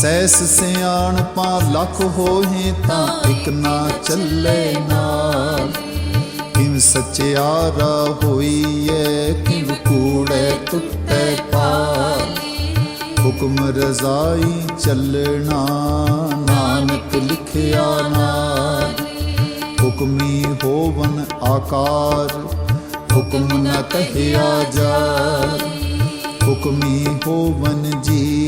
Cess ਸਿਆਣਪਾਂ lakh ਹੋਹੇ ਤਾਂ ਇਕ ਨਾ ਚੱਲੇ ਨਾਲ। ਕਿਵ ਸਚਿਆਰਾ ਹੋਈਐ, ਕਿਵ ਕੂੜੈ ਟੁੱਟੈ ਪਾਰ। ਹੁਕਮ ਰਜ਼ਾਈ ਚੱਲਣਾ, ਨਾਨਕ ਲਿਖਿਆ ਨਾਮ ਹੁਕਮੀ ਹੋਵਨ ਆਕਾਰ, ਹੁਕਮ ਨਾ ਕਹਿਆ ਜਾ ਹੁਕਮੀ ਹੋਵਨ ਜੀ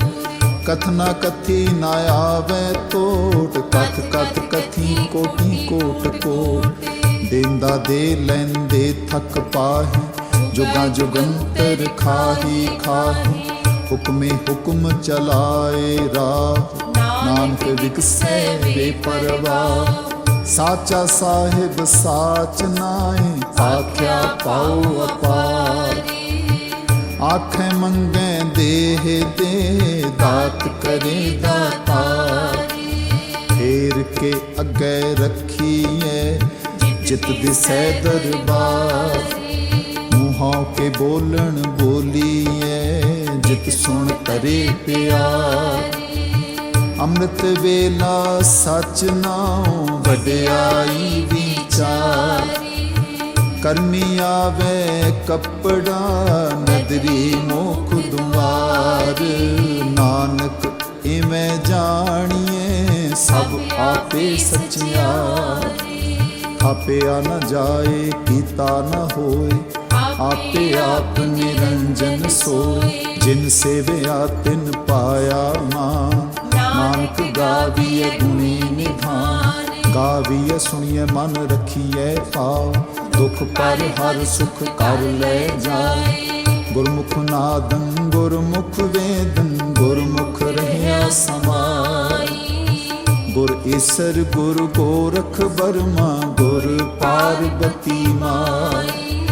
ਕਥਨਾ ਕਥੀ ਨਾ ਆਵੇ ਟੋਟ ਕਥ ਕਥ ਕਥੀ ਕੋਟੀ ਕੋਟ। ਕੋ ਦੇਂਦਾ ਦੇ ਲੈਂਦੇ ਥਕ ਪਾਹੀ, ਜੁਗਾ ਜੁਗੰਤਰ ਖਾਹੀ ਖਾਹੀ। ਹੁਕਮੇ ਹੁਕਮ ਚਲਾਏ ਰਾਹ, ਨਾਨਕ ਵਿਕਸੈ ਬੇਪਰਵਾਹ। ਸਾਚਾ ਸਾਹਿਬ ਸਾਚ ਨਾਏ ਆਖਿਆ ਪਾਉ ਅਪਾਰ। ਆਖੇ ਮੰਗੇ ਦੇਹ ਦੇ ਦਾਤ ਕਰੇ ਦਾਤਾ ਫੇਰ ਕੇ ਅੱਗੇ ਰੱਖੀਏ ਜਿਤ ਦਿਸੈ ਦਰਬਾਰ। ਮੂੰਹੋਂ ਕੇ ਬੋਲਣ ਬੋਲੀਏ ਜਿਤ ਸੁਣ ਕਰੇ ਪਿਆਰ। ਅੰਮ੍ਰਿਤ ਵੇਲਾ ਸਚ ਨਾਉ ਵਡਿਆਈ ਵਿਚਾਰ। ਕਰਮੀ ਆਵੇ ਕੱਪੜਾ ਨਦਰੀ ਮੁਖ ਦੁਆਰ ਨਾਨਕ ਇਵੇਂ ਜਾਣੀਏ ਸਭ ਆਪੇ ਸਚਿਆਰ। ਆਪਿਆ ਨ ਜਾਏ ਕੀਤਾ ਨ ਹੋਏ ਆਪੇ ਆਪ ਨਿਰੰਜਨ ਸੋਏ। ਜਿਨ ਸੇਵਿਆ ਤਿਨ ਪਾਇਆ ਮਾਨ ਨਾਨਕ ਗਾਵੀਏ ਗੁਣੀ ਨਿਧਾਨ। ਗਾਵੀਏ ਸੁਣੀਏ ਮਨ ਰਖੀਏ ਭਾਵ। ਦੁਖ ਪਰ ਹਰ ਸੁਖ ਕਰ ਲੈ ਜਾਏ। ਗੁਰਮੁਖ ਨਾਦੰ, ਗੁਰਮੁਖ ਵੇਦੰ, ਗੁਰਮੁਖ ਰਹਿਆ ਸਮਾਈ। ਗੁਰ ਈਸਰ, ਗੁਰ ਗੋਰਖ ਬਰਮਾ ਗੁਰ ਪਾਰਬਤੀ ਮਾਈ।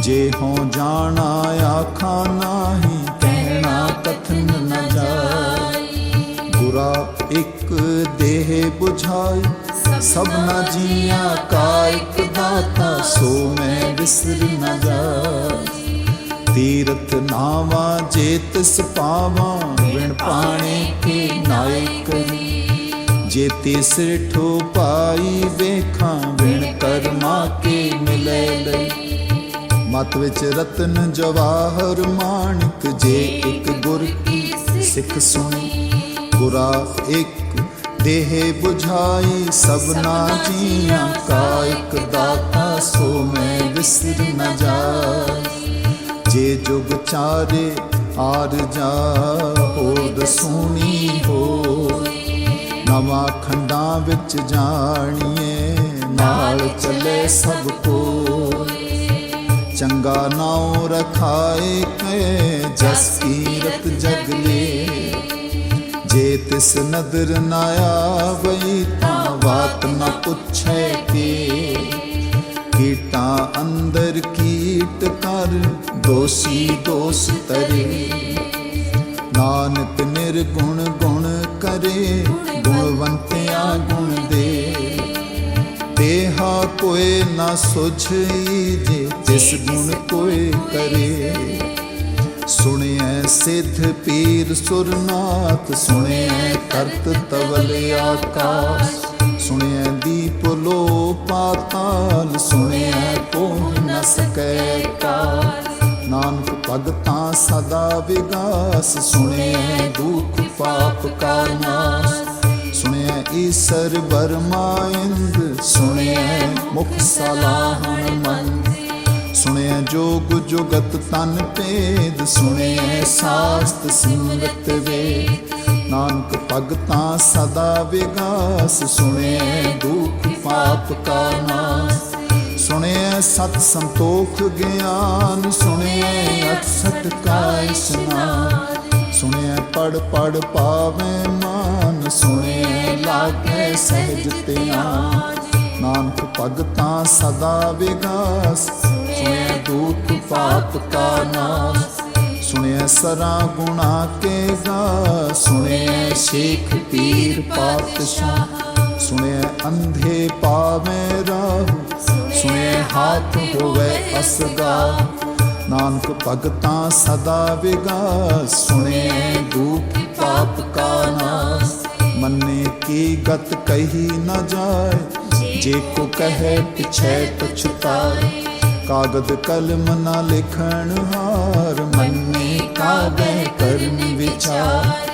ਜੇ ਹੋ ਜਾਣਾ ਆਖਾ ਨਾਹੀ, ਕਹਿਣਾ ਕਥਨ ਨ ਜਾਏ ਗੁਰਾ ਇੱਕ ਦੇਹ 부ਝਾਈ ਸਭਨਾ ਜੀਆਂ ਕਾ ਇੱਕ ਦਾਤਾ, ਸੋ ਮੈਂ ਵਿਸਰ ਨ ਜਾਏ ਤੀਰਥ ਨਾਵਾ, ਜੇਤ ਤਿਸ ਵਿਣ ਪਾਣੇ ਕੇ ਨਾਇਕ ਜੇ। ਤਿਸ ਠੋ ਪਾਈ ਵੇਖਾਂ, ਵਿਣ ਕਰਮਾ ਕੇ ਮਿਲੇ ਲਈ। ਮਤ ਵਿੱਚ ਰਤਨ ਜਵਾਹਰ ਮਾਣਕ, ਜੇ ਇੱਕ ਗੁਰ ਕੀ ਸਿੱਖ ਸੁਣੀ। ਗੁਰਾ ਇੱਕ ਦੇਹ 부ਝਾਈ ਸਭਨਾ ਜੀਆਂ ਕਾ ਇੱਕ ਦਾਤਾ, ਸੋ ਮੈਂ ਵਿਸਰ ਨਾ ਜਾਏ ਜੇ ਜੁਗ ਚਾਰੇ ਆਰ ਜਾ ਹੋਦ ਸੁਣੀ ਹੋ ਨਵਾਂ ਖੰਡਾਂ ਵਿੱਚ ਜਾਣੀਏ ਨਾਲ ਚੱਲੇ ਸਭ ਕੋਈ ਚੰਗਾ ਨਾਉ ਰਖਾਏ ਕੇ ਜਸ ਕੀਰਤ ਜਗਲੇ ਜੇ ਤਿਸ ਨਦਰ ਨਾ ਆਵਈ ਤਾਂ ਬਾਤ ਨ ਪੁੱਛੇ ਕੀ। ਕੀਟਾਂ ਅੰਦਰ ਕਰ ਦੋਸੀ ਦੋਸ ਤਰੇ ਨਾਨਕ ਨਿਰਗੁਣ ਗੁਣ ਕਰੇ, ਗੁਣਵੰਤਿਆ ਗੁਣ ਦੇ। ਦੇਹਾ ਕੋਏ ਨਾ ਸੁਝਈ ਜੇ, ਜਿਸ ਗੁਣ ਕੋਏ ਕਰੇ। ਸੁਣਿਐ ਸਿੱਧ ਪੀਰ ਸੁਰਨਾਥ, ਸੁਣਿਐ ਕਰਤ ਤਵਲ ਆਕਾਸ। ਸੁਣਿਐ ਦੀਪ ਲੋ ਪਾਤਾਲ ਸੁਣਿਐ ਕੋ ਨ ਸਕੈ ਕਾਰ ਨਾਨਕ ਭਗਤਾਂ ਸਦਾ ਵਿਗਾਸ। ਸੁਣਿਐ ਦੁਖ ਪਾਪ ਕਾ ਨਾਸ। ਸੁਣਿਐ ਈਸਰ ਬਰਮਾ ਇੰਦ। ਸੁਣਿਐ ਮੁਖ ਸਲਾਹਣ ਮਨ ਸੁਣਿਐ ਜੋਗ ਜੁਗਤ ਤਨ ਭੇਦ। ਸੁਣਿਐ ਸਾਸਤ ਸਿਮਰਤ ਵੇ ਨਾਨਕ ਭਗਤਾਂ ਸਦਾ ਵਿਗਾਸ। ਸੁਣਿਐ ਦੁਖ ਪਾਪ ਕਾ ਨਾਸ। ਸੁਣਿਐ ਸਤ ਸੰਤੋਖ ਗਿਆਨ, ਸੁਣਿਐ ਅਕਸਟ ਕਾ ਇਸਨਾਨ ਸੁਣਿਐ ਪੜ ਪੜ ਪਾਵੇਂ ਮਾਨ, ਸੁਣਿਐ ਲਾਗੇ ਸਹਿਜ ਧਿਆਨ। ਨਾਨਕ ਭਗਤਾਂ ਸਦਾ ਵਿਗਾਸ, ਸੁਣਿਐ ਦੁਖ ਪਾਪ ਕਾ ਨਾਸ, ਸੁਣਿਐ ਸਰਾ ਗੁਣਾ ਕੇ ਗਾ ਸੁਣਿਐ ਸ਼ੇਖ ਪੀਰ ਪਾਤਸ਼ਾਹ। ਸੁਣਿਐ ਅੰਧੇ ਪਾਵੇਂ ਰਾਹ ਸੁਣਿਐ ਹਾਥ ਹੋਵੇ ਅਸਗਾ ਨਾਨਕ ਭਗਤਾਂ ਸਦਾ ਵਿਗਾ ਸੁਣਿਐ ਦੁਖ ਪਾਪ ਕਾ ਨਾਸ। ਮੰਨੇ ਕੀ ਗਤ ਕਹੀ ਨਾ ਜਾਏ, ਜੇ ਕੋ ਕਹੇ ਪਿਛੈ ਪਛਤਾਏ ਕਾਗਦ ਕਲਮ ਨਾ ਲਿਖਣ ਹਾਰ, ਮੰਨੇ ਕਾਬਹਿ ਕਰਨ ਵਿਚਾਰ।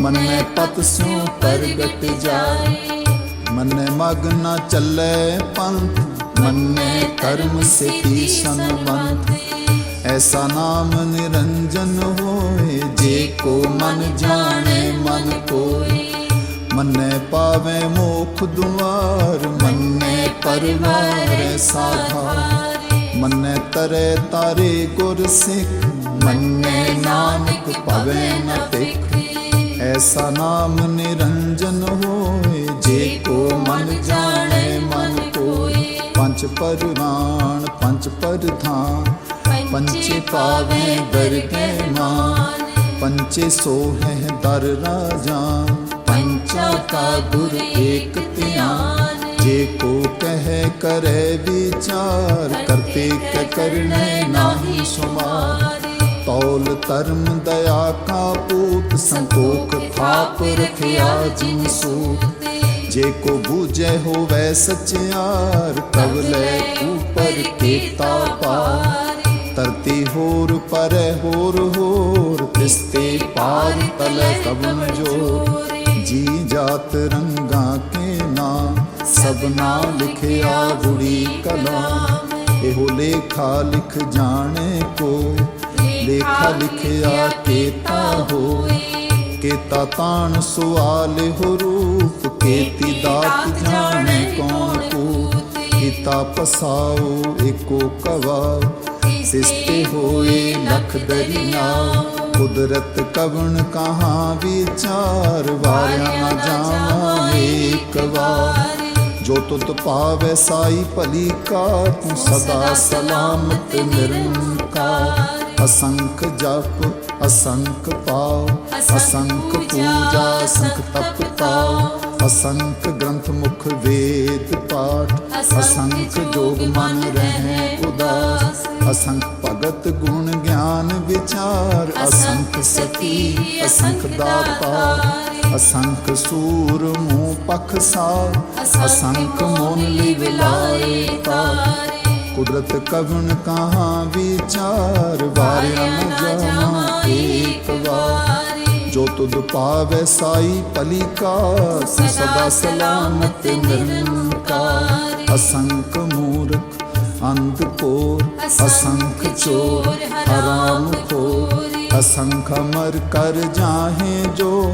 ਮੰਨੇ ਪਤ ਸਿਉ ਪ੍ਰਗਟ ਜਾਏ। ਮੰਨੇ ਮਗ ਨ ਚੱਲੇ ਪੰਥ, ਮੰਨੇ ਕਰਮ ਸਿਤੀ ਸੰਬੰਧ। ਐਸਾ ਨਾਮ ਨਿਰੰਜਨ ਹੋਏ, ਜੇ ਕੋ ਮਨ ਜਾਣੇ, ਮਨ ਕੋਇ ਮੰਨੇ ਪਾਵੇ ਮੋਖ ਦੁਆਰ, ਮੰਨੇ ਪਰਵਾਰ ਸਾਧਾ ਮੰਨੇ ਤਰੇ ਤਾਰੇ ਗੁਰ ਸਿੱਖ, ਮੰਨੇ ਨਾਨਕ ਪਵੇ ਨ ਟਿਕ ਐਸਾ ਨਾਮ ਨਿਰੰਜਨ ਹੋਏ, ਜੇ ਕੋ ਮਨ ਜਾਣੇ, ਮਨ ਕੋਇ ਪੰਜ ਪਰਵਾਨ, ਪੰਜ ਪਰਧਾਨ। ਪੰਚੇ ਪਾਵੇ ਦਰਗਹਿ ਮਾਨ। ਪੰਚੇ ਸੋਹੈ ਦਰ ਰਾਜਾ ਪੰਚਾ ਕਾ ਗੁਰ ਏਕ ਧਿਆਨ। ਜੇ ਕੋ ਕਹੈ ਕਰੈ ਵਿਚਾਰ, ਕਰਤੇ ਕ ਕਰਨੇ ਨਾਹੀ ਸੁਮਾਰ। ਤੌਲ ਧਰਮ ਦਇਆ ਕਾ ਪੂ ਪੂਤ ਸੰਤੋਖ ਥਾਪ ਰਖਿਆ ਜਿਨ ਸੂਤ ਜੇ ਕੋ ਬੂਝੈ ਹੋਵੈ ਸਚਿਆਰ ਤਵ ਲੈ ਉਪਰ ਕੀਤਾ ਪਾਰ। ਧਰਤੀ ਹੋਰ ਪਰੈ ਹੋਰ ਹੋਰ ਤਿਸਤੇ ਪਾਰ ਤਲੈ ਕਬਨ ਜੋਰ। ਜੀ ਜਾਤ ਰੰਗਾਂ ਕੇ ਨਾਮ ਸਭਨਾ ਲਿਖਿਆ ਗੁੜੀ ਕਲਾਮ। ਇਹੋ ਲੇਖਾ ਲਿਖ ਜਾਣੇ ਕੋਈ ਲੇਖਾ ਲਿਖਿਆ ਕੇਤਾ ਹੋਏ। ਕੇਤਾ ਤਾਣ ਸੁਆਲ ਹੋ ਰੂਪ ਕੇਤੀ ਦਾਤ ਜਾਣੇ ਕੌਣ ਕੋ ਕੀਤਾ ਪਸਾਓ ਏਕੋ ਕਵਾ ਸਿਸਤੇ ਹੋਏ ਲਖ ਦਰਿਆ ਕੁਦਰਤ ਕਵਣ ਕਹਾਂ ਵਿਚਾਰ ਵਾਰਿਆ ਨਾ ਜਾਵਾਂ ਏਕ ਵਾਰ। ਜੋ ਤੁਤ ਪਾਵੈ ਸਾਈ ਭਲੀ ਕਾ ਤੂੰ ਸਦਾ ਸਲਾਮਤ ਨਿਰੰਕਾਰ। ਅਸੰਖ ਜਪ ਅਸੰਖ ਪਾਉ ਅਸੰਖ ਪੂਜਾ ਅਸੰਖ ਤਪ ਤਾਉ ਅਸੰਖ ਗ੍ਰੰਥ ਮੁਖ ਵੇਦ ਪਾਠ ਅਸੰਖ ਜੋਗ ਮਨ ਰਹਿ ਉਦਾਸ। ਅਸੰਖ ਭਗਤ ਗੁਣ ਗਿਆਨ ਵਿਚਾਰ। ਅਸੰਖ ਸਤੀ ਅਸੰਖ ਦਾਤਾ। ਅਸੰਖ ਸੂਰ ਮੂਹ ਪਖ ਸਾਰ। ਅਸੰਖ ਮੋਨ ਲਈ ਵਿਲਾਏ ਤਾਰ। ਕੁਦਰਤ ਕਵਣ ਕਹਾਂ ਵਿਚਾਰ ਵਾਰਿਆ ਨ ਜਾਵਾਂ ਏਕ ਵਾਰ ਜੋ ਤੁਧ ਪਾਵੈ ਸਾਈ ਭਲੀ ਕਾ ਸਦਾ ਸਲਾਮਤ ਨਿਰੰਕਾਰ ਅਸੰਖ ਮੂਰਖ ਅੰਧ ਕੋਰ ਅਸੰਖ ਚੋਰ ਹਰਾਮ ਖੋਰ ਅਸੰਖ ਅਮਰ ਕਰ ਜਾਹੇ ਜੋ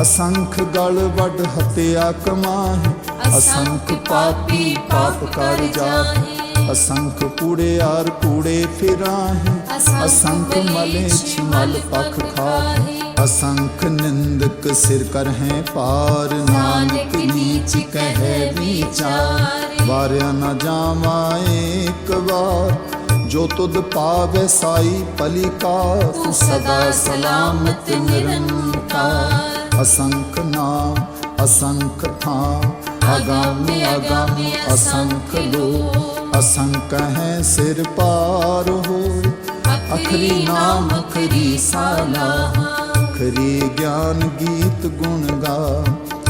ਅਸੰਖ ਗਲ ਵੱਡ ਹਤਿਆ ਕਮਾਹੇ ਅਸੰਖ ਪਾਪੀ ਪਾਪ ਕਰ ਜਾਹੇ ਅਸੰਖ ਕੂੜਿਆਰ ਕੂੜੇ ਫਿਰਾਹੇ ਅਸੰਖ ਮਲੇ ਮਲ ਪਖ ਖਾਹੇ ਅਸੰਖ ਨਿੰਦਕ ਸਿਰ ਕਰ ਹੈ ਪਾਰ ਨਾਨਕ ਨੀਚ ਕਹੈ ਵਿਚਾਰ ਵਾਰਿਆ ਨਾ ਜਾਵਾਂ ਏਕ ਵਾਰ ਜੋ ਤੁਧ ਪਾਵੈ ਸਾਈ ਭਲੀ ਕਾ ਤੂੰ ਸਦਾ ਸਲਾਮਤ ਨਿਰੰਕਾਰ ਅਸੰਖ ਨਾਮ ਅਸੰਖ ਥਾਂ ਅਗਾਮੀ ਅਗਾਮੀ ਅਸੰਖ ਲੋ ਅਸੰਖ ਹੈ ਸਿਰ ਪਾਰ ਹੋਏ। ਅਖਰੀ ਨਾਮ ਅਖਰੀ ਸਾਲਾ। ਅਖਰੀ ਗਿਆਨ ਗੀਤ ਗੁਣ ਗਾ।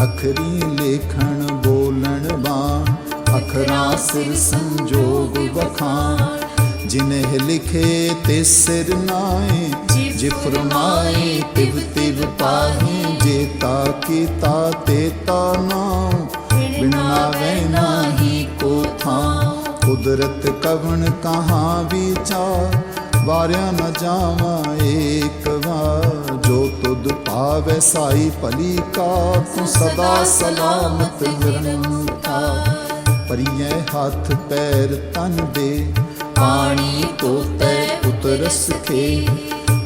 ਅਖਰੀ ਲੇਖਣ ਬੋਲਣ ਬਾਣ। ਅਖਰਾਂ ਸਿਰ ਸੰਜੋਗ ਵਖਾਣ। ਜਿਨਹਿ ਲਿਖੇ ਤੇ ਸਿਰ ਨਾਏ। ਜੇ ਫਰਮਾਏ ਤਿਵ ਤਿਵ ਪਾਹੇ। ਜੇ ਤਾ ਕੀਤਾ ਤੇ ਤਾ ਨਾਮ ਬਿਨਾ ਵੈ ਨਾਹੀ ਕੋ ਥਾਂ। ਕੁਦਰਤ ਕਵਣ ਕਹਾਂ ਵਿਚਾਰ ਵਾਰਿਆ ਨ ਜਾਵਾਂ ਏਕ ਵਾਰ ਜੋ ਤੁਧ ਪਾਵੈ ਸਾਈ ਭਲੀ ਕਾ ਤੂੰ ਸਦਾ ਸਲਾਮਤ ਨਿਰੰਕਾਰ ਪਰੀਐ ਹੱਥ ਪੈਰ ਤਨ ਦੇ ਪਾਣੀ ਤੋਤੈ ਉਤਰਸ ਖੇ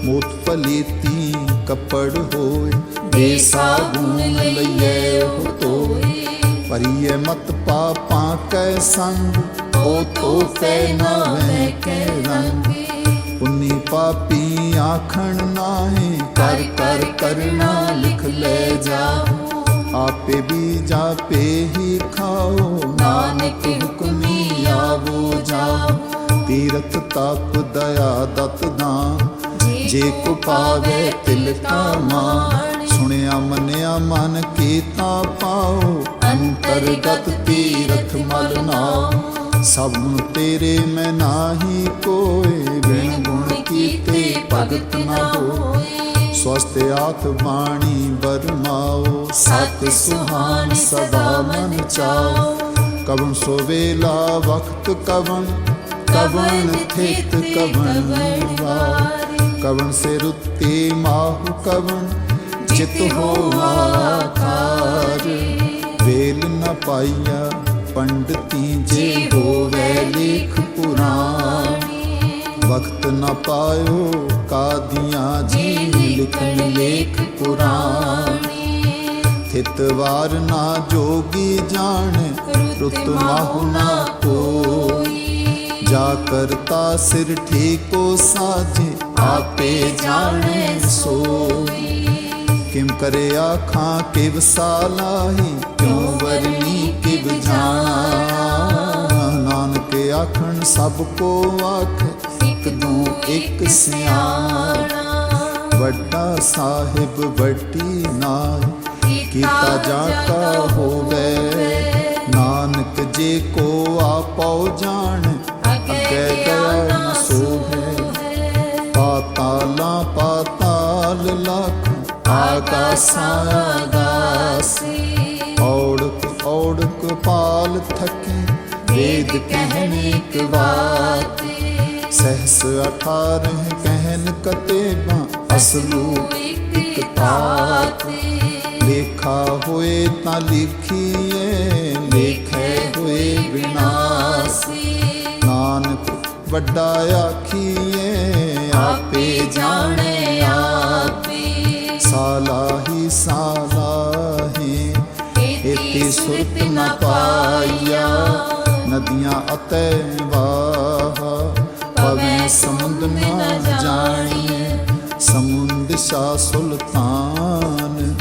ਮੋਤ ਪਲੀਤੀ ਕੱਪੜ ਹੋਏ ਦੇ ਸਾਬੂਨ ਲਈਐ ਉਹ ਤੋਏ ਪਰੀਐ ਮਤ ਪਾਪਾਂ ਕੈ ਸੰਗ ਉਹ ਤੋਫੇ ਨਾ ਵੈ ਕੈ ਰੰਗ। ਪੁੰਨੀ ਪਾਪੀ ਆਖਣ ਨਾਹੀ, ਕਰ ਕਰ, ਕਰਨਾ ਲਿਖ ਲੈ ਜਾਓ ਆਪੇ ਵੀ ਜਾਪੇ ਹੀ ਖਾਓ, ਨਾਨਕ ਹੁਕਮੀ ਆਵੋ ਜਾਓ ਤੀਰਥ ਤਪ ਦਇਆ ਦਤ ਦਾਨ ਜੇ ਕੋ ਪਾਵੇ ਤਿਲ ਕਾ ਮਾਨ ਸੁਣਿਆ ਮੰਨਿਆ ਮਨ ਕੀਤਾ ਪਾਓ ਅੰਤਰਗਤ ਤੀਰਥ ਮਲ ਨਾਮ ਸਭ ਨੂੰ ਤੇਰੇ ਮੈਂ ਨਾਹੀ ਕੋਏ। ਬਿਨ ਗੁਣ ਕੀਤੇ ਭਗਤ ਨਾ ਹੋਏ। ਸਵਸਤ ਆਤ ਬਾਣੀ ਬਰਮਾਓ ਸਤ ਸੁਹਾਨ ਸਦਾ ਮਨ ਚਾਓ ਕਵਨ ਸੋ ਵੇਲਾ ਵਕਤ ਕਵਨ ਕਵਨ ਥਿਤ ਕਵਨ ਵਾਰ। ਕਵਣ ਸਿਰ ਰੁੱਤੀ ਮਾਹੁ ਕਵਨ ਜਿਤ ਹੋਆ ਖਾਰ ਵੇਲ ਨ ਪਾਈਆ ਪੰਡਤੀ ਜੇ ਹੋਵੇ ਲੇਖ ਪੁਰਾਣੀ। ਵਕਤ ਨ ਪਾਇਓ ਕਾਦੀਆਂ ਜੀ ਲਿਖਨ ਲੇਖ ਪੁਰਾਣੀ। ਥਿਤ ਨਾ ਜੋਗੀ ਜਾਣ, ਰੁੱਤ ਮਾਹੁ ਨਾ ਕੋਈ। ਜਾ ਕਰਤਾ ਸਿਰ ਠੀਕੋ ਸਾਜੇ ਆਪੇ ਜਾਣੇ ਸੋਈ। ਕਿਮ ਕਰੇ ਆਖਾਂ, ਕਿਵ ਸਾਲਾਹੀ, ਕਿਉ ਵਰਨੀ ਕਿਵ ਜਾਣਾ। ਨਾਨਕ ਆਖਣ, ਸਭ ਕੋ ਆਖ, ਇਕ ਦੂ ਇਕ ਸਿਆਣਾ। ਵੱਡਾ ਸਾਹਿਬ ਵੱਡੀ ਨਾਈ ਕੀਤਾ ਜਾਤਾ ਹੋਵੇ। ਨਾਨਕ ਜੇ ਕੋ ਆਪਉ ਜਾਣ ਅੱਗੇ ਦਇਆ ਨ ਸੋਹੈ ਪਾਤਾਲ ਲਖ ਆਕਾਸਾਂ ਆਗਾਸੀ ਔੜਕ ਔੜਕ ਪਾਲ ਥਕੇ ਵੇਦ ਕਹਿਣ ਇੱਕ ਸਹਸ 18 ਕਹਿਨ ਕਤੇਬਾਂ ਅਸਲੂ ਇੱਕ ਤਾਤ ਲੇਖਾ ਹੋਏ ਤਾਂ ਲਿਖੀਏ ਲੇਖ ਵੱਡਾ ਆਖੀਏ ਆਪੇ ਜਾਣੇ ਆਪੇ। ਸਾਲਾਹੀ ਸਾਲਾਹੀ ਇਤੀ ਸੁਰਤ ਨ ਪਾਈਆ। ਨਦੀਆਂ ਅਤੈ ਵਾਹ ਪਵੇ ਸਮੁੰਦ ਨਾ ਜਾਣੀਏ ਸਮੁੰਦ ਸਾ ਸੁਲਤਾਨ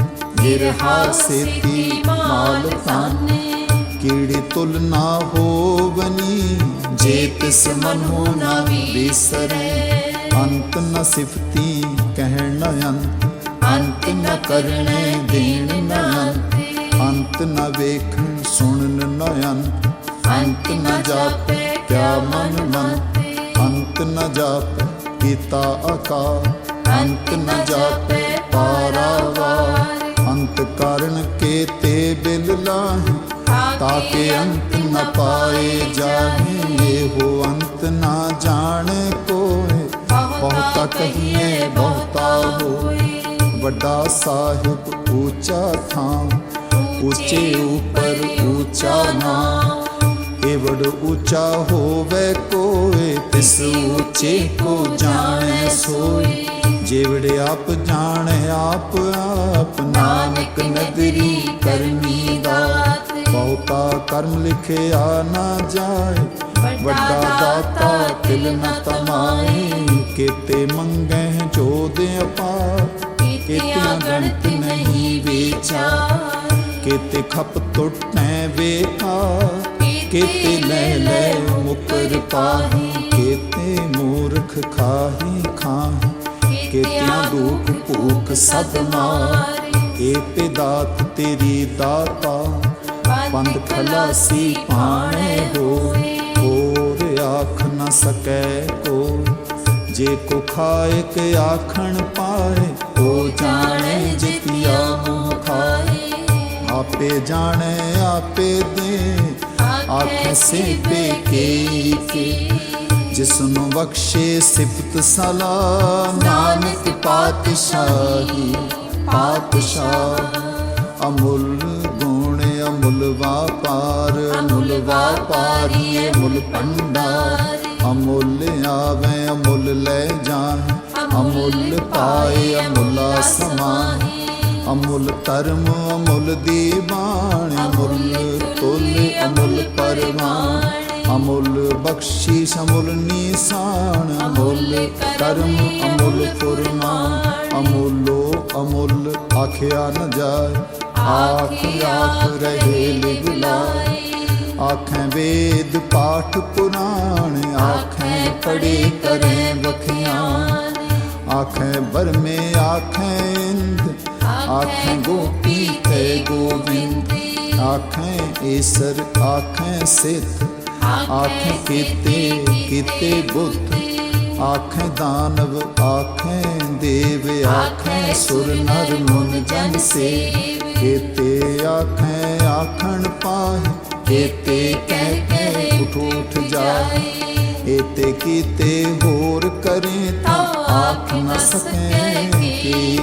ਗਿਰਹਾ ਸੇਤੀ ਮਾਲ ਤਾਨੇ। ਕੀੜੀ ਤੁਲ ਨਾ ਹੋਵਨੀ? ਜੇ ਤਿਸ ਮਨੋ ਨਾ ਵਿਸਰੈ। ਅੰਤ ਨ ਸਿਫਤੀ ਕਹਿਣ ਨ ਅੰਤ। ਅੰਤ ਨ ਕਰਨੇ ਦੇਣ ਨ ਅੰਤ। ਅੰਤ ਨ ਵੇਖਣ ਸੁਣਨ ਨ ਅੰਤ। ਅੰਤ ਨ ਜਾਪੈ ਕਿਆ ਮਨ ਮੰਤ। ਅੰਤ ਨ ਜਾਪੈ ਕੀਤਾ ਆਕਾਰ। ਅੰਤ ਨ ਜਾਪੈ ਪਾਰਾਵਾਰ। ਅੰਤ ਕਾਰਨ ਕੇ ਤੇ ਬਿਲ ਲਾਹੀ, ਤਾਕੇ ਅੰਤ ਨ ਪਾਏ ਜਾਹੇ, ਇਹੋ ਅੰਤ ਨਾ ਜਾਣੇ ਕੋਏ। ਬਹੁਤਾ ਕਹੀਏ, ਬਹੁਤਾ ਹੋਏ। ਵੱਡਾ ਸਾਹਿਬ ਉੱਚਾ ਥਾਂ, ਉੱਚੇ ਉਪਰ ਉੱਚਾ ਨਾਮ। ਏਵੜ ਉੱਚਾ ਹੋਵੇ ਕੋਏ, ਤਿਸ ਉੱਚੇ ਕੋ ਜਾਣੇ ਸੋਈ ਜੇਵੜ ਆਪ ਜਾਣੈ, ਆਪ ਆਪ ਨਾਨਕ ਨਦਰੀ ਕਰਮੀ ਦਾਤ। ਬਹੁਤਾ ਕਰਮ ਲਿਖਿਆ ਨਾ ਜਾਏ, ਵੱਡਾ ਦਾਤਾ ਤਿਲ ਨ ਤਮਾਏ। ਕੀਤੇ ਮੰਗੈ ਜੋਦ ਅਪਾਰ, ਕੀਤਿਆਂ ਗਣਤ ਨਹੀਂ ਵਿਚਾਰ। ਕਿਤੇ ਖਪ ਟੁੱਟੈ ਵੇਖਾ ਕਿਤੇ ਲੈ ਲੈ ਮੁਕਰ ਪਾਹੀ। ਕੀਤੇ ਮੂਰਖ ਖਾਹੀ ਖਾਹੀ। ਕੀਤਿਆਂ ਦੁਖ ਭੂਖ ਸਦ ਮਾਰ। ਕੀਤੇ ਦਾਤ ਤੇਰੀ ਦਾਤਾ ਪੰਦ ਖਲਾਸੀ ਪਾਣੇ ਹੋਏ ਹੋਰ ਆਖ ਨ ਸਕੈ ਕੋ ਜੇ ਕੋ ਖਾਏ ਕੇ ਆਖਣ ਪਾਏ ਉਹ ਜਾਣੇ ਜਿਤਿਆ ਮੋਹ ਖਾਏ। ਆਪੇ ਜਾਣੇ ਆਪੇ ਦੇ ਆਖ ਸਿਪੇ ਕੇ ਕੇ। ਜਿਸ ਨੂੰ ਬਖਸ਼ੇ ਸਿਫਤ ਸਲਾਮ ਨਾਨਕ ਪਾਤਸ਼ਾਹੀ, ਪਾਤਸ਼ਾਹ। ਅਮੁੱਲ ਗੁਣ ਅਮੁੱਲ ਵਾਪਾਰ, ਅਮੁੱਲ ਵਾਪਾਰੀ ਅਮੁੱਲ ਭੰਡਾਰ। ਅਮੁੱਲ ਆਵੇ, ਅਮੁੱਲ ਲੈ ਜਾਏ ਅਮੁੱਲ ਪਾਏ, ਅਮੁੱਲਾ ਸਮਾਏ ਅਮੁੱਲ ਧਰਮ, ਅਮੁੱਲ ਦੀਵਾਨ, ਅਮੁੱਲ ਤੁਲ, ਅਮੁੱਲ ਪਰਵਾਨ। ਅਮੁੱਲ ਬਖਸ਼ੀਸ਼, ਅਮੁੱਲ ਨੀਸਾਨ, ਅਮੁੱਲ ਕਰਮ, ਅਮੁੱਲ ਫੁਰਮਾਨ ਅਮੁੱਲੋ ਅਮੁੱਲ ਆਖਿਆ ਨ ਜਾਏ, ਆਖ ਆਖ ਰਹੇ ਲਿਵਲਾਏ ਆਖੇ ਵੇਦ ਪਾਠ ਪੁਰਾਣ, ਆਖੈ ਪੜੇ ਕਰੇ ਵਖਿਆਨ। ਆਖੈ ਬਰਮੇ ਆਖੈ ਇੰਦ, ਆਖੇ ਗੋਪੀ ਤੇ ਗੋਬਿੰਦ ਆਖੈ ਈਸਰ ਆਖੇ ਸਿੱਧ ਆਖ ਕੀਤੇ ਕੀਤੇ ਬੁੱਤ। ਆਖੇ ਦਾਨਵ, ਆਖੇ ਦੇਵ, ਆਖੇ ਸੁਰ ਨਰ ਮੁਨ ਜਨ ਸੇ। ਕੀਤੇ ਆਖੇ, ਆਖਣ ਪਾਹੇ, ਕੀਤੇ ਕਹਿ ਕਹਿ ਉਠ ਉਠ ਜਾਏ। ਏਤੇ ਕੀਤੇ ਹੋਰ ਕਰੇ ਤਾਂ ਆਖ ਨ ਸਕੈ ਕੀ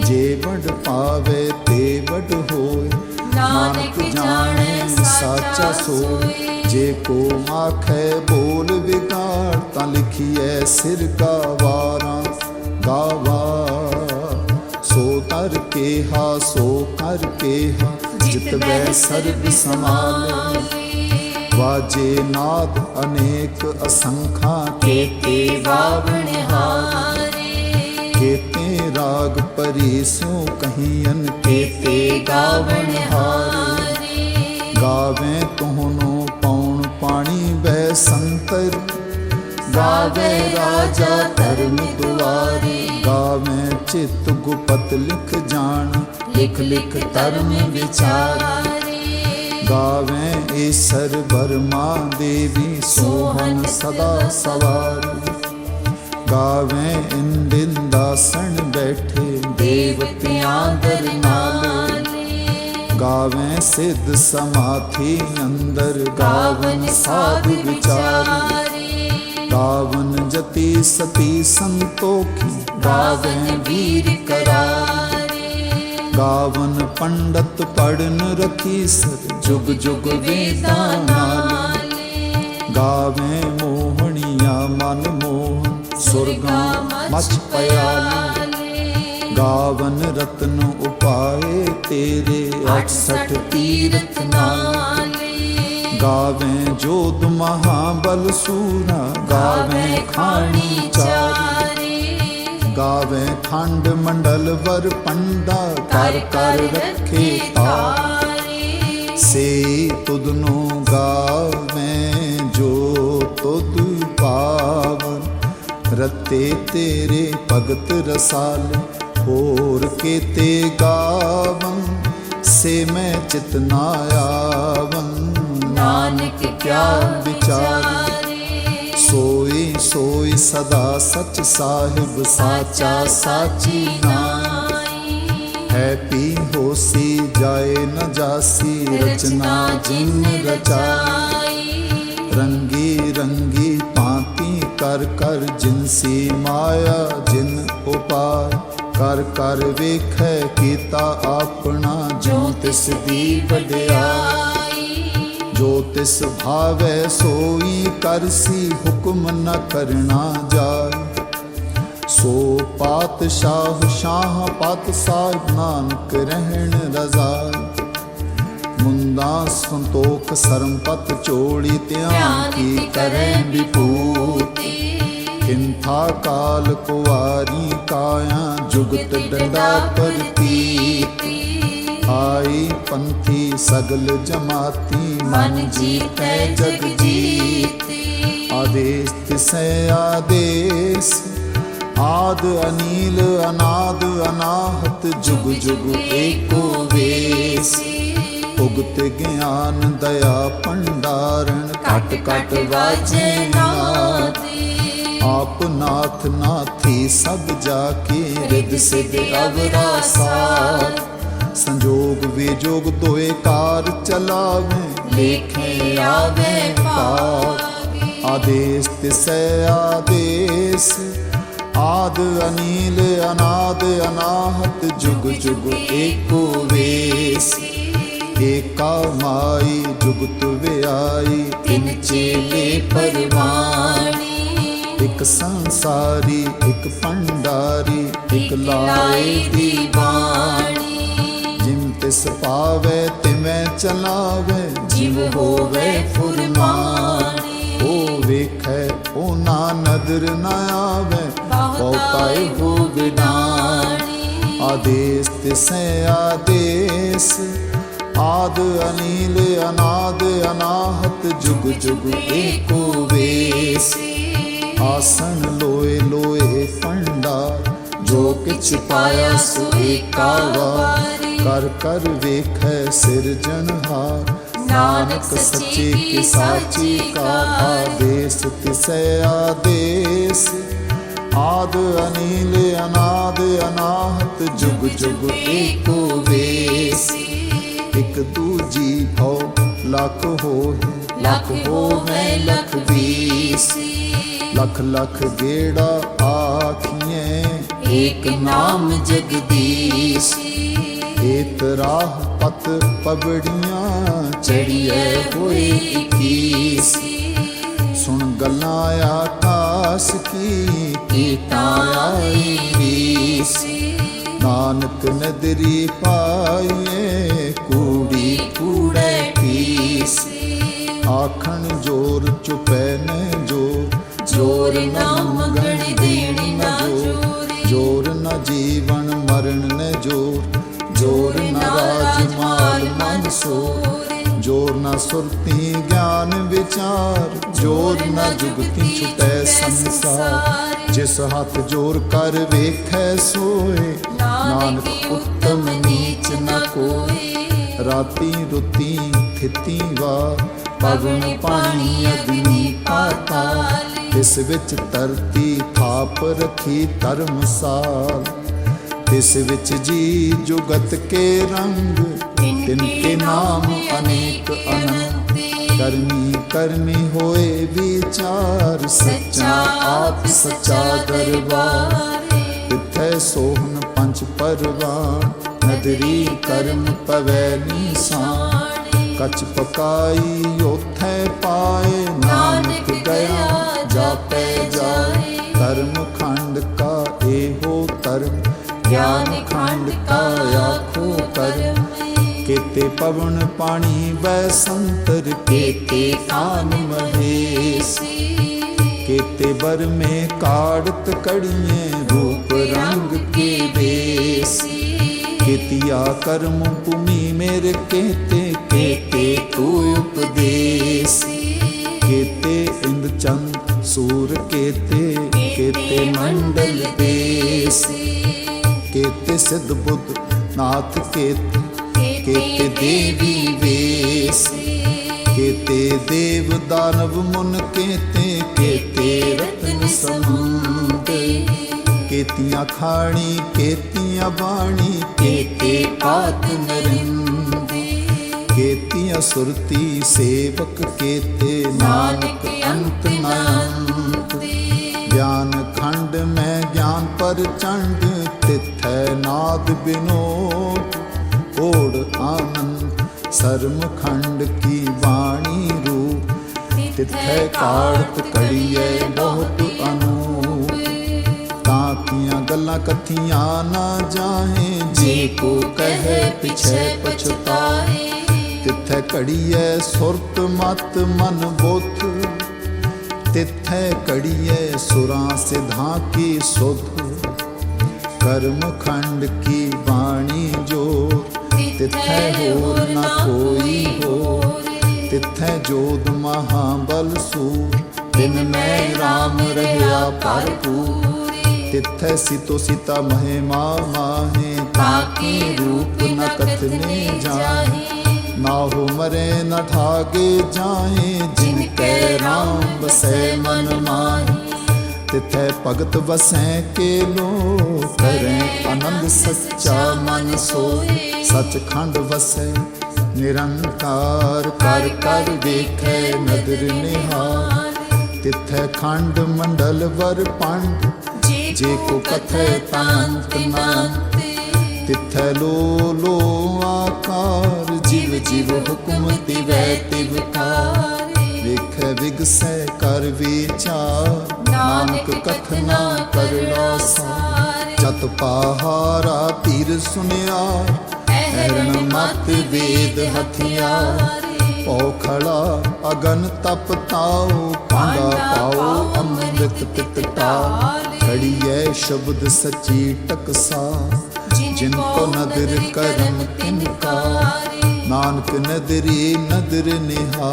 ਜੇ ਵਡ ਪਾਵੇ ਤੇ ਵਡ ਹੋਏ, ਨਾਨਕ ਜਾਣੇ ਸਾਚਾ ਸੋਏ। ਜੇ ਕੋ ਆਖੇ ਬੋਲ ਵਿਗਾੜ ਤਾਂ ਲਿਖੀਐ ਸਿਰ ਕਾ ਵਾਰਾਂ ਗਾਵਾ ਸੋ ਤਰ ਕੇ ਹਾ ਸੋ ਕਰ ਕੇ ਹਾ ਜਿਤ ਬੈ ਸਰਬ ਸਮਾਲੇ ਵਾਜੇ ਨਾਦ ਅਨੇਕ ਅਸੰਖਾ ਕੇਤੇ ਵਾਵਣ ਹਾਰੇ। ਕੇਤੇ ਰਾਗ ਪਰੀ ਸੋ ਕਹੀਨ ਕੇਤੇ ਗਾਵਣ ਹਾਰੇ। ਗਾਵੇ ਤੋਹਨੋ ਰਾਜਾ ਧਰਮ ਦੁਆਰੇ। ਗਾਵੇ ਚਿਤ ਗੁਪਤ ਲਿਖ ਜਾਣ, ਲਿਖ ਲਿਖ ਧਰਮ ਵਿਚਾਰ। ਗਾਵੇ ਈਸਰ ਬਰਮਾ ਦੇਵੀ ਸੋਹਨ ਸਦਾ ਸਵਾਰ। ਗਾਵੇ ਇੰਦਿਨ ਦਾਸਣ ਬੈਠੇ ਦੇਵਤਿਆਂ ਦਰ ਨਾਲੇ ਗਾਵੇ ਸਿੱਧ ਸਮਾਥੀ ਅੰਦਰ ਗਾਵਨ ਸਾਧ ਵਿਚਾਰ। ਗਾਵਨ ਜਤੀ ਸਤੀ ਸੰਤੋਖੀ ਗਾਵੇ ਵੀਰ ਕਰਾਰੇ। ਗਾਵਨ ਪੰਡਤ ਪੜਨ ਰਖੀ ਸਰ ਜੁਗ ਜੁਗ ਵੇਦਾਂ ਨਾਲ। ਗਾਵੇ ਮੋਹਣੀਆਂ ਮਨ ਮੋਹਨ ਸੁਰਗਾਂ ਮਚ ਪਿਆਲੀ। ਗਾਵਨ ਰਤਨ ਉਪਾਏ ਤੇਰੇ 68 ਤੀਰਥ ਨਾਲ। ਗਾਵੇ ਜੋਤ ਮਹਾਬਲ ਸੂਰਾ ਗਾਵੇ ਖਾਣੀ ਚਾਰੀ। ਗਾਵੇ ਖੰਡ ਮੰਡਲ ਵਰ ਪੰਡਾ ਕਰ ਕਰ ਰੱਖੇ ਤਾਰੇ। ਸੇ ਤੁਧ ਨੂੰ ਗਾਵੇ ਜੋ ਤੁਧ ਪਾਵਨ ਰਤੇ ਤੇਰੇ ਭਗਤ ਰਸਾਲ ਹੋਰ ਕੀਤੇ ਗਾਵਨ। ਸੇ ਮੈਂ ਚਿਤ ਨਾ ਆਵਨ। ਨਾਨਕ ਕਿਆ ਵਿਚਾਰੇ। ਸੋਈ ਸੋਈ ਸਦਾ ਸਚ ਸਾਹਿਬ ਸਾਚਾ ਸਾਚੀ ਨਾਈ ਹੈ ਪੀ ਹੋਸੀ ਜਾਏ ਨ ਜਾਸੀ ਰਚਨਾ ਜਿਨ ਰਚਾਈ। ਰੰਗੀ ਰੰਗੀ ਭਾਂਤੀ ਕਰ ਕਰ ਜਿਨਸੀ ਮਾਇਆ ਜਿਨ ਉਪਾਰ। ਕਰ ਕਰ ਵੇਖੈ ਕੀਤਾ ਆਪਣਾ ਜੋ ਤਿਸ ਦੀ ਵਡਿਆਈ। ਜੋ ਤਿਸ ਭਾਵੈ ਸੋਈ ਕਰਸੀ ਹੁਕਮ ਨ ਕਰਨਾ ਜਾਏ। ਸੋ ਪਾਤਸ਼ਾਹ ਸ਼ਾਹ ਪਤ ਸਾਹਿਬ ਨਾਨਕ ਰਹਿਣ ਰਜ਼ਾਈ ਮੁੰਦਾ ਸੰਤੋਖ ਸਰਮਪਤ ਚੋੜੀ ਧਿਆਨ ਕੀ ਕਰੈ ਵਿਭੂਤੀ। ਕਿੰਥਾ ਕਾਲ ਕੁਵਾਰੀ ਕਾਇਆ ਜੁਗਤ ਡੰਡਾ ਪ੍ਰਤੀਤੀ ਆਈ ਪੰਥੀ ਸਗਲ ਜਮਾਤੀ, ਮਨ ਜੀਤੈ ਜਗ ਜੀਤੀ ਆਦੇਸ ਤਿਸੈ ਆਦੇਸ, ਆਦ ਅਨੀਲ, ਅਨਾਦ ਅਨਾਹਤ, ਜੁਗ ਜੁਗ ਏਕੋ ਵੇਸ। ਉਗਤ ਗਿਆਨ ਦਇਆ ਭੰਡਾਰਨ ਕਟ ਕਟ ਵਾਜੇ ਨਾਦੇ ਆਪ ਨਾਥ ਨਾਥੀ ਸਭ ਜਾ ਕੇ ਰਿਦ ਸਿਧ ਅਵਰਾ ਸਾਰ ਸੰਜੋਗ ਵਿਜੋਗ ਦੋਏ ਕਾਰ ਚਲਾਵੇ। ਲੇਖੇ ਆਵੇ ਪਾਰ ਆਦੇਸ ਤਿਸੈ ਆਦੇਸ। ਆਦ ਅਨੀਲ ਅਨਾਦ ਅਨਾਹਤ ਜੁਗ ਜੁਗ ਏਕੋ ਵੇਸ। ਏਕਾ ਮਾਈ ਜੁਗਤ ਵਿਆਈ। ਤਿਨ ਚੇਲੇ ਪਰਵਾਣੀ। ਇੱਕ ਸੰਸਾਰੀ ਇੱਕ ਭੰਡਾਰੀ ਇੱਕ ਲਾਏ ਦੀ ਬਾਣੀ ਤਿਸ ਪਾਵੇ ਤਿਵੇਂ ਚਲਾਵੇ। ਜਿਵ ਹੋਵੇ ਫੁਰਮਾਨੀ ਉਹ ਵੇਖੈ ਉਹ ਨਾ ਨਦਰ ਨ ਆਵੇ। ਬਹੁਤਾਏ ਹੋ ਵਿਡਾਣੀ ਆਦੇਸ ਤਿਸੈ ਆਦੇਸ। ਆਦ ਅਨੀਲ ਅਨਾਦ ਅਨਾਹਤ ਜੁਗ ਜੁਗ ਏਕੋ ਵੇਸ। ਆਸਣ ਲੋਏ ਲੋਏ ਫੰਡਾ ਜੋ ਕਿਛ ਪਾਇਆ ਸੋ ਏਕਾ ਵਾਰ। ਕਰ ਕਰ ਵੇਖੈ ਸਿਰਜਣਹਾਰ ਨਾਨਕ ਸੱਚੇ ਕੀ ਸਾਚੀ ਕਾ ਆਦੇਸ ਤਿਸੈ ਆਦੇਸ। ਆਦ ਅਨੀਲ ਅਨਾਦ ਅਨਾਹਤ ਜੁਗ ਜੁਗ ਏਕੋ ਵੇਸ ਇਕ ਦੂਜੀ ਭਉ ਲੱਖ ਹੋਏ ਲਖ ਹੋਵੇ ਲਖ ਵੀਸੀ ਲੱਖ ਲੱਖ ਗੇੜਾ ਆਖੀਏ ਏਕ ਨਾਮ ਜਗਦੀਸ਼ੀ। ਏਤ ਰਾਹ ਪਤ ਪਬੜੀਆਂ ਚੜੀਏ ਹੋਏ ਇਕੀਸੀ ਸੁਣ ਗੱਲਾਂ ਆਕਾਸ ਕੀ ਕੀਤਾ ਆਈ ਰੀਸੀ। ਨਾਨਕ ਨਦਰੀ ਪਾਈਏ ਕੂੜੀ ਕੂੜੇ ਪੀਸੀ। ਆਖਣ ਜੋਰ ਚੁਪੈ ਨ ਜੋਰ ਜੋਰ ਨਾ ਮੰਗਣ ਦੇਣੀ ਨਾ ਜੋਰੀ ਜੋਰ ਨ ਜੀਵਨ ਮਰਨ ਨ ਜੋਰ ਜੋਰ ਨ ਰਾਜ ਮਾਲ ਮਨ ਸੋਰ। ਜੋਰ ਨ ਸੁਰਤੀ ਗਿਆਨ ਵਿਚਾਰ। ਜੋਰ ਨ ਜੁਗਤੀ ਛੁਟੈ ਸੰਸਾਰ। ਜਿਸ ਹੱਥ ਜੋਰ ਕਰ ਵੇਖੈ ਸੋਏ। ਨਾਨਕ ਉੱਤਮ ਨੀਚ ਨ ਕੋਈ ਰਾਤੀ ਰੁਤੀ ਥਿਤੀ ਵਾ ਪਵਨ ਪਾਣੀ ਅਗਨੀ ਪਾਤਾਲ। ਇਸ ਵਿੱਚ ਧਰਤੀ ਥਾਪ ਰੱਖੀ ਧਰਮਸਾਲ ਇਸ ਵਿੱਚ ਜੀ ਜੁਗਤ ਕੇ ਰੰਗ ਤਿਨਕੇ ਨਾਮ ਅਨੇਕ ਅਨੰਤ। ਕਰਮੀ ਕਰਮੀ ਹੋਏ ਵਿਚਾਰ, ਸੱਚਾ ਆਪ, ਸੱਚਾ ਦਰਬਾਰ। ਤਿੱਥੈ ਸੋਹਣ ਪੰਜ ਪਰਵਾਨ, ਨਦਰੀ ਕਰਮ ਪਵੈ ਨੀਸਾਨ। ਕਚ ਪਕਾਈ ਉਥੈ ਪਾਏ ਗਿਆਨ ਖੰਡ ਕਾ ਆਖੋ ਕਰਮ ਕੇਤੇ ਪਵਨ ਪਾਣੀ ਵੈ ਸੰਤਰ ਕੇਤੇ ਕਾਨ ਮਹੇਸੀ। ਕੇਤੇ ਬਰ ਮੇ ਕਾੜਤ ਕੜੀਏ ਰੂਪ ਰੰਗ ਕੇ ਬੇਸੀ ਕੀਤਿਆ ਕਰਮ ਭੂਮੀ ਮੇਰੇ ਕੇਤੇ ਕੇਤੇ ਤੂ ਉਪਦੇਸੀ। ਕੇਤੇ ਇੰਦ ਚੰਦ ਸੂਰ ਕੇਤੇ ਕੇਤੇ ਮੰਡਲ ਦੇਸ। ਕੇਤੇ ਸਿੱਧ ਬੁੱਧ ਨਾਥ ਕੇਤੇ ਕੇਤੇ ਦੇਵੀ ਵੇਸ ਕੇਤੇ ਦੇਵ ਦਾਨਵ ਮੁਨ ਕੇਤੇ ਕੇਤੇ ਰਤਨ ਸਮੁੰਦ। ਕੇਤੀਆਂ ਖਾਣੀ ਕੇਤੀਆਂ ਬਾਣੀ ਕੇਤੇ ਆਤ ਨਰਿੰਦ। ਕੇਤੀਆਂ ਸੁਰਤੀ ਸੇਵਕ ਕੇਤੇ ਨਾਨਕ ਅੰਤ ਨ ਅੰਤ ਗਿਆਨ ਖੰਡ ਮੈਂ ਗਿਆਨ ਪਰ ਚੰਡ ਤਿਥੈ ਨਾਦ ਬਿਨੋਦ, ਓੜ ਆਨੰਦ, ਸਰਮ ਖੰਡ ਕੀ ਬਾਣੀ ਰੂਪ। ਤਿਥੈ ਕਾੜਤ ਕੜੀਐ ਬਹੁਤ ਅਨੂਪ। ਤਾਂ ਕੀਆਂ ਗੱਲਾਂ ਕਥੀਆਂ ਨਾ ਜਾਹੇ, ਜੇ ਕੋ ਕਹੇ ਪਿਛੈ ਪਛਤਾਏ। ਤਿਥੈ ਘੜੀਐ ਸੁਰਤ ਮਤ ਮਨ ਬੁੱਧ। ਤਿਥੈ ਘੜੀਐ ਸੁਰਾਂ ਸਿਧਾਂ ਕੀ ਸੁਧ। ਕਰਮ ਖੰਡ ਕੀ ਬਾਣੀ ਜੋ? ਤਿਥੈ ਹੋਰ ਨ ਕੋਈ ਹੋ ਤਿਥੈ ਜੋਦ ਮਹਾਬਲ ਸੂਰ। ਤਿਨ ਮੈਂ RAM ਰਹਿਆ ਭਰਪੂਰ। ਤਿਥੈ ਸਿਤੋ ਸੀਤਾ ਮਹਿਮਾ ਮਾਹੇ। ਤਾਕੀ ਰੂਪ ਨ ਕਥਨੇ ਜਾਹੇ। ਨਾ ਹੋ ਮਰੇ ਨ ਠਾਗੇ ਜਾਏ ਜਿਨ ਕੈ ਰਾਮ ਬਸੈ ਮਨ ਮਾਹੀ। ਤਿਥੈ ਭਗਤ ਵਸੈ ਕੇ ਲੋ ਕਰੈ ਆਨੰਦ ਸੱਚਾ ਮਨ ਸੋਏ। ਸਚਖੰਡ ਵਸੈ, ਨਿਰੰਕਾਰ ਕਰ ਕਰ ਦੇਖੈ, ਨਦਰ ਨਿਹਾਰ ਤਿਥੈ ਖੰਡ ਮੰਡਲ ਵਰ ਪੰਡ। ਜੇ ਕੋ ਕਥੈ ਤਾਂਤ ਨਾਂਤ। ਤਿਥੈ ਲੋ ਲੋ ਆਕਾਰ। ਜਿਵ ਜਿਵ ਹੁਕਮ ਤਿਵੈ ਤਿਵ ਕਾਰ। ਵੇਖੈ ਵਿਗਸੈ ਕਰ ਵਿਚਾਰ ਨਾਨਕ ਕਥਨਾ ਕਰੜਾ ਸਾਰ। ਜਤ ਪਹਾਰਾ ਧੀਰ ਸੁਨਿਆ ਐਰਨ ਮਤ ਵੇਦ ਹਥਿਆਰ। ਔਖੜਾ ਅਗਨ ਤਪ ਤਾਉ ਪਾਂਡਾ ਪਾਉ ਅੰਮ੍ਰਿਤ ਤਿਤ ਤਾ ਖੜੀਐ ਸ਼ਬਦ ਸੱਚੀ ਟਕਸਾ। ਜਿਨ ਕੋ ਨਦਰ ਕਰਮ ਤਿਨ ਨਾਨਕ ਨਦਰੀ ਨਦਰ ਨਿਹਾ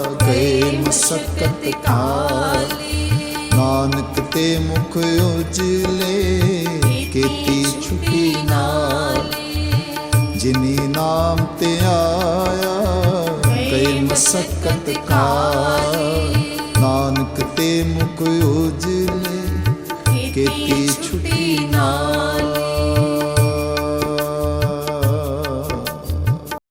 ਸਕਤ ਕਾਲੀ ਨਾਨਕ ਤੇ ਮੁਖ ਉਜਲੇ, ਕੀਤੀ ਛੁਪੀ ਨਾਲੀ। ਜਿਨੀ ਨਾਮ ਤੇ ਆਇਆ ਕਈ ਮਸਕਤ ਕਾਲੀ। ਨਾਨਕ ਤੇ ਮੁਖ ਉਜਲੇ